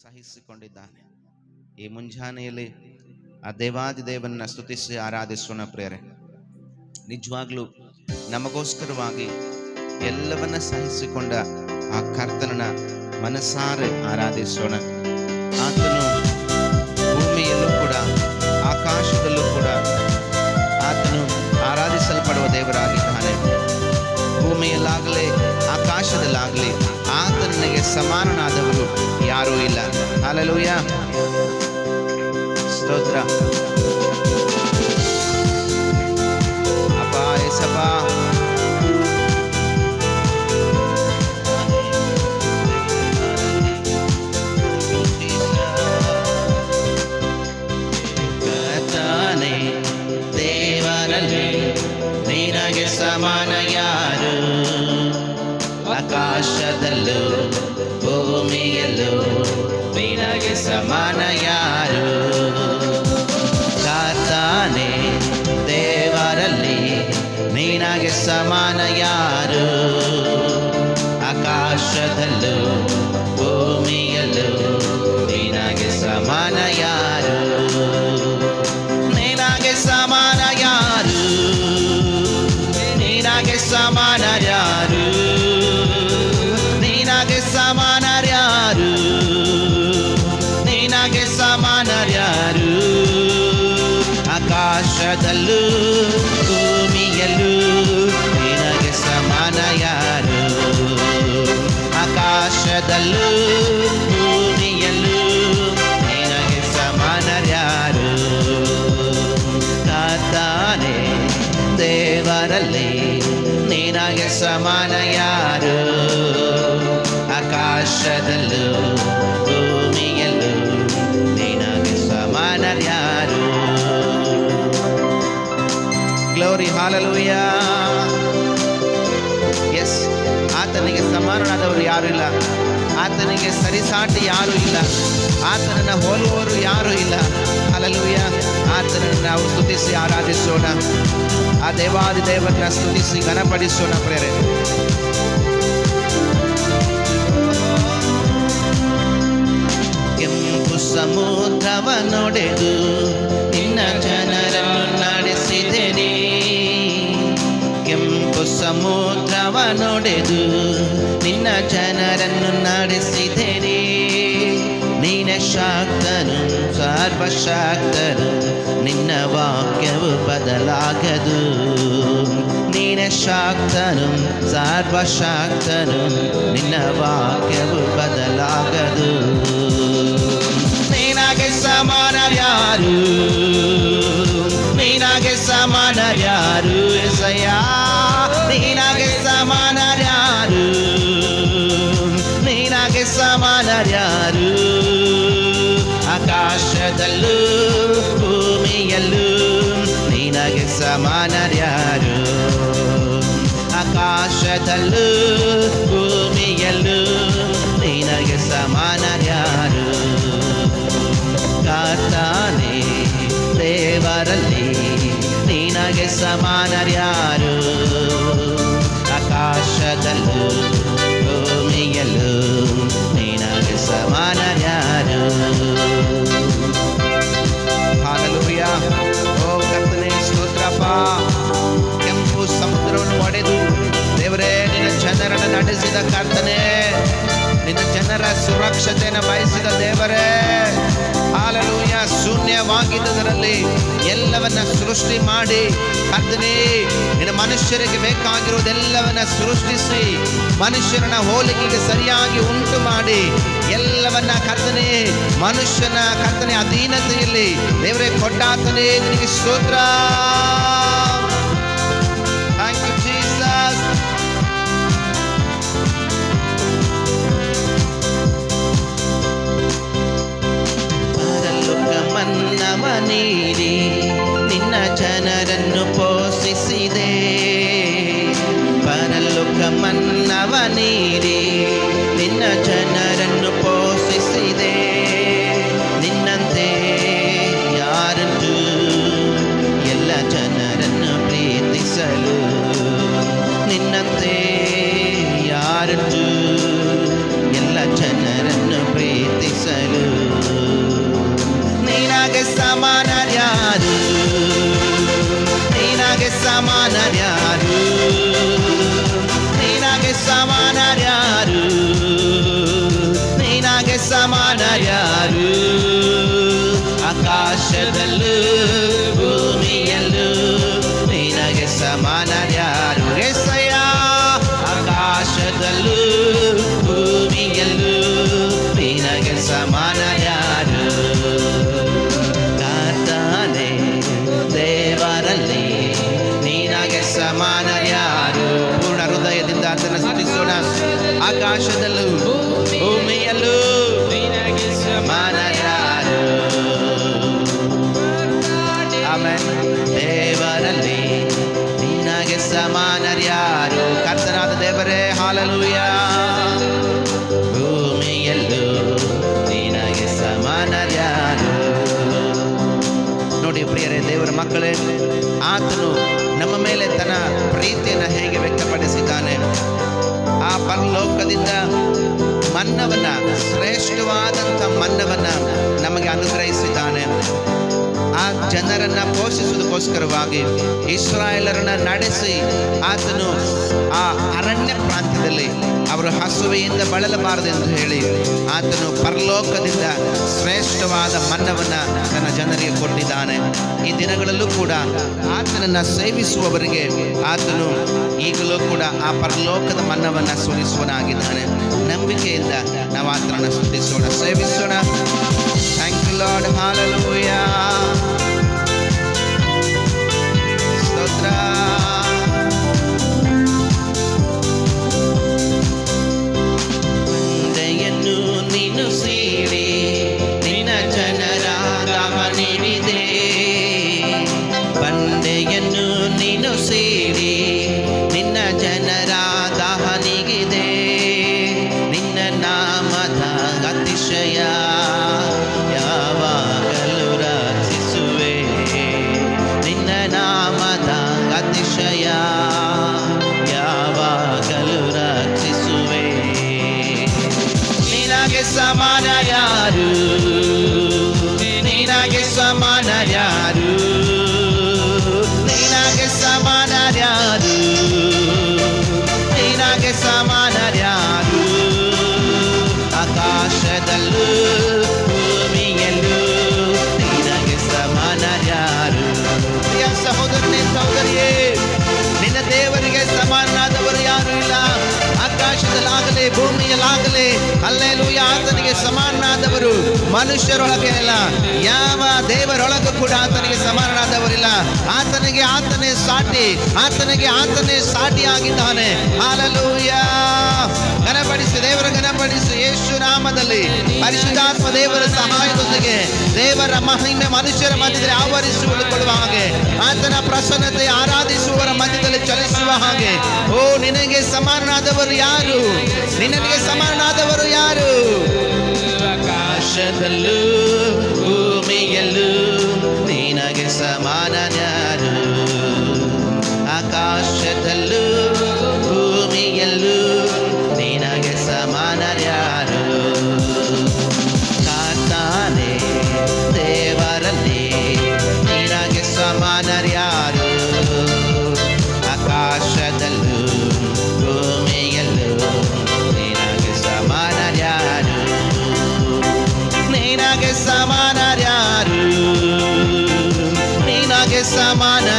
ಸಹಿಸಿಕೊಂಡಿದ್ದಾನೆ. ಈ ಮುಂಜಾನೆಯಲ್ಲಿ ಆ ದೇವಾದಿ ದೇವನ್ನ ಸ್ತುತಿಸಿ, ಆರಾಧಿಸೋಣ ಪ್ರೇರೆ ನಿಜವಾಗ್ಲೂ ನಮಗೋಸ್ಕರವಾಗಿ ಎಲ್ಲವನ್ನ ಸಹಿಸಿಕೊಂಡ ಆ ಕರ್ತನನ್ನ ಮನಸಾರೆ ಆರಾಧಿಸೋಣ. ಆತನು ಭೂಮಿಯಲ್ಲೂ ಕೂಡ, ಆಕಾಶದಲ್ಲೂ ಕೂಡ ಆತನು ಆರಾಧಿಸಲ್ಪಡುವ ದೇವರಾಗಿದ್ದಾನೆ. ಭೂಮಿಯಲ್ಲಾಗಲಿ, ಆಕಾಶದಲ್ಲಾಗಲಿ ಆತನಿಗೆ ಸಮಾನನಾದವರು ಯಾರೂ ಇಲ್ಲ. ಹಾಲೆಲೂಯ. ಸ್ತೋತ್ರ. ಆಕಾಶದಲ್ಲೂ ಭೂಮಿಯಲ್ಲೂ ನಿನಗೆ ಸಮಾನ ಯಾರು? ಕರ್ತನೇ ದೇವರಲ್ಲಿ ನಿನಗೆ ಸಮಾನ ಯಾರು? ಆಕಾಶದಲ್ಲೂ, ಭೂಮಿಯಲ್ಲೂ ನಿನಗೆ ಸಮಾನ ಯಾರು? ಆಕಾಶದಲ್ಲೂ, ಭೂಮಿಯಲ್ಲೂ ನಿನಗೆ ಸಮಾನ ಯಾರು? ಕಾತಾನೆ ದೇವರಲ್ಲಿ ನಿನಗೆ ಸಮಾನ ಯಾರು? ಆಕಾಶದಲ್ಲೂ ಗ್ಲೋರಿ ಹಾಲಲುಯ್ಯ ಎಸ್ ಆತನಿಗೆ ಸಮಾನನಾದವರು ಯಾರು ಇಲ್ಲ. ಆತನಿಗೆ ಸರಿಸಾಟಿ ಯಾರು ಇಲ್ಲ. ಆತನನ್ನು ಹೋಲುವವರು ಯಾರೂ ಇಲ್ಲ. ಹಾಲಲುಯ ಆತನನ್ನು ನಾವು ಸ್ತುತಿಸಿ, ಆರಾಧಿಸೋಣ. ಆ ದೇವಾದಿ ದೇವರನ್ನ ಸ್ತುತಿಸಿ, ಘನಪಡಿಸೋಣ ಪ್ರೇರೆ. ಕೆಂಪು ಸಮುದ್ರವ ನೋಡೆದು ನಿನ್ನ ಜನರನ್ನು ನಡೆಸಿದೆನೆ ಕೆಂಪು ಸಮುದ್ರವ ನೋಡೆದು ನಿನ್ನ ಜನರನ್ನು ನಡೆಸಿದೆನೆ. ನೀನೆ ಶಾಕ್ತನು, ಸರ್ವಶಾಕ್ತನು, ನಿನ್ನ ವಾಕ್ಯವು ಬದಲಾಗದು. ನೀನೆ ಶಾಕ್ತನು, ಸರ್ವಶಾಕ್ತನು, ನಿನ್ನ ವಾಕ್ಯವು ಬದಲಾಗದು. ನಿನಗೆ ಸಮಾನ ಯಾರು ನಿನಗೆ ಸಮಾನ ಯಾರು ಎಸಯ್ಯ. ನಿನಗೆ ಸಮಾನ ಯಾರು ನಿನಗೆ ಸಮಾನ ಯಾರು ಆಕಾಶದಲ್ಲೂ, ಭೂಮಿಯಲ್ಲೂ ನಿನಗೆ ಸಮಾನ ಯಾರು ಆಕಾಶದಲ್ಲೂ ನಿನಗೆ ಸಮಾನ ಯಾರು ಆಕಾಶದಲ್ಲೂ ಭೂಮಿಯಲ್ಲೂ ನಿನಗೆ ಸಮಾನ ಯಾರು ಹಾಲೆಲೂಯ ಓ ಕರ್ತನೆ ಸ್ತೋತ್ರಪ್ಪ ಕೆಂಪು ಸಮುದ್ರವನ್ನು ಒಡೆದು ದೇವರೇ, ನಿನ್ನ ಜನರನ್ನು ನಡೆಸಿದ ಕರ್ತನೆ, ನಿನ್ನ ಜನರ ಸುರಕ್ಷತೆಯನ್ನು ಬಯಸಿದ ಎಲ್ಲವನ್ನ ಸೃಷ್ಟಿ ಮಾಡಿ ಕರ್ತನೆ, ನಿನ್ನ ಮನುಷ್ಯರಿಗೆ ಬೇಕಾಗಿರುವುದೆಲ್ಲವನ್ನ ಸೃಷ್ಟಿಸಿ ಮನುಷ್ಯನ ಹೋಲಿಕೆಗೆ ಸರಿಯಾಗಿ ಉಂಟು ಮಾಡಿ, ಎಲ್ಲವನ್ನ ಕರ್ತನೆ, ಮನುಷ್ಯನ ಕರ್ತನೆ ಅಧೀನತೆಯಲ್ಲಿ ದೇವರೇ ಕೊಟ್ಟಾತನೇ ನಿನಗೆ ಸ್ತೋತ್ರ. ಸಮಾನರ್ಯಾರು ನಿನಗೆ ಸಮಾನರ್ಯಾರು ನಿನಗೆ ಸಮಾನರ್ಯಾರು ನಿನಗೆ ಸಮಾನರ್ಯಾರು ಆಕಾಶದಲ್ಲೂ ಆಕಾಶದಲ್ಲೂ ಶ್ರೇಷ್ಠವಾದಂಥ ಮನ್ನವನ್ನು ನಮಗೆ ಅನುಗ್ರಹಿಸಿದ್ದಾನೆ. ಆ ಜನರನ್ನ ಪೋಷಿಸುವುದಕ್ಕೋಸ್ಕರವಾಗಿ ಇಸ್ರಾಯೇಲರನ್ನ ನಡೆಸಿ ಆತನು ಆ ಅರಣ್ಯ ಪ್ರಾಂತ್ಯದಲ್ಲಿ ಅವರು ಹಸುವೆಯಿಂದ ಬಳಲಬಾರದೆಂದು ಹೇಳಿ ಆತನು ಪರಲೋಕದಿಂದ ಶ್ರೇಷ್ಠವಾದ ಮನ್ನವನ್ನು ತನ್ನ ಜನರಿಗೆ ಕೊಟ್ಟಿದ್ದಾನೆ. ಈ ದಿನಗಳಲ್ಲೂ ಕೂಡ ಆತನನ್ನು ಸೇವಿಸುವವರಿಗೆ ಆತನು ಈಗಲೂ ಕೂಡ ಆ ಪರಲೋಕದ ಮನ್ನವನ್ನು ಸುರಿಸುವನಾಗಿದ್ದಾನೆ ನಂಬಿಕೆಯಿಂದ ನಾವು ಆತನನ್ನು ಸ್ತುತಿಸೋಣ, ಸೇವಿಸೋಣ. ಥ್ಯಾಂಕ್ ಯು ಲಾರ್ಡ್ ಹಾಲಲೂಯ ನಿನಗೆ ಸಮಾನ ಯಾರು ನಿನಗೆ ಸಮಾನ ಯಾರು ನಿನಗೆ ಸಮಾನ ಯಾರು ಆಕಾಶದಲ್ಲೂ ಭೂಮಿಯಲ್ಲೂ ನಿನಗೆ ಸಮಾನ ಯಾರು ಪ್ರಿಯ ಸಹೋದರನೇ, ಸಹೋದರಿಯೇ, ನಿನ್ನ ದೇವರಿಗೆ ಸಮಾನನಾದವರು ಯಾರು ಇಲ್ಲ. ಆಕಾಶದಲ್ಲಾಗಲಿ ಭೂಮಿಯಲ್ಲಾಗಲಿ ಅಲ್ಲೇಲೂ ಆತನಿಗೆ ಸಮಾನನಾದವರು ಮನುಷ್ಯರೊಳಗೆ ಇಲ್ಲ. ಯಾವ ದೇವರೊಳಗೂ ಕೂಡ ಆತನಿಗೆ ಸಮಾನನಾದವರಿಲ್ಲ. ಆತನಿಗೆ ಆತನೇ ಸಾಟಿ. ಆತನಿಗೆ ಆತನೇ ಸಾಟಿ ಆಗಿದ್ದಾನೆ ಹಾಲಲೂಯ ಘನಪಡಿಸಿ, ದೇವರ ಘನಪಡಿಸಿ, ಯೇಸು ನಾಮದಲ್ಲಿ ಪರಿಶುದ್ಧಾತ್ಮ ದೇವರ ಸಹಾಯದೊಂದಿಗೆ ದೇವರ ಮಹಿಮೆ ಮನುಷ್ಯರ ಮಧ್ಯದಲ್ಲಿ ಆವರಿಸಿಕೊಳ್ಳುವ ಹಾಗೆ, ಆತನ ಪ್ರಸನ್ನತೆ ಆರಾಧಿಸುವವರ ಮಧ್ಯದಲ್ಲಿ ಚಲಿಸುವ ಹಾಗೆ. ಓ, ನಿನಗೆ ಸಮಾನನಾದವರು ಯಾರು? ನಿನಗೆ ಸಮಾನನಾದವರು ಯಾರು?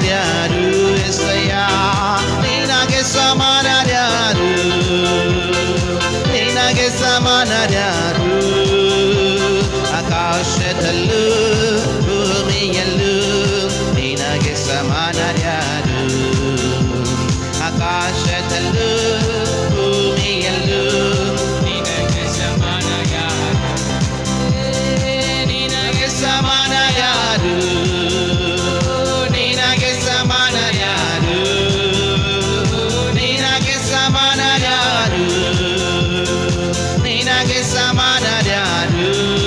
variar o estranho. sama da dadu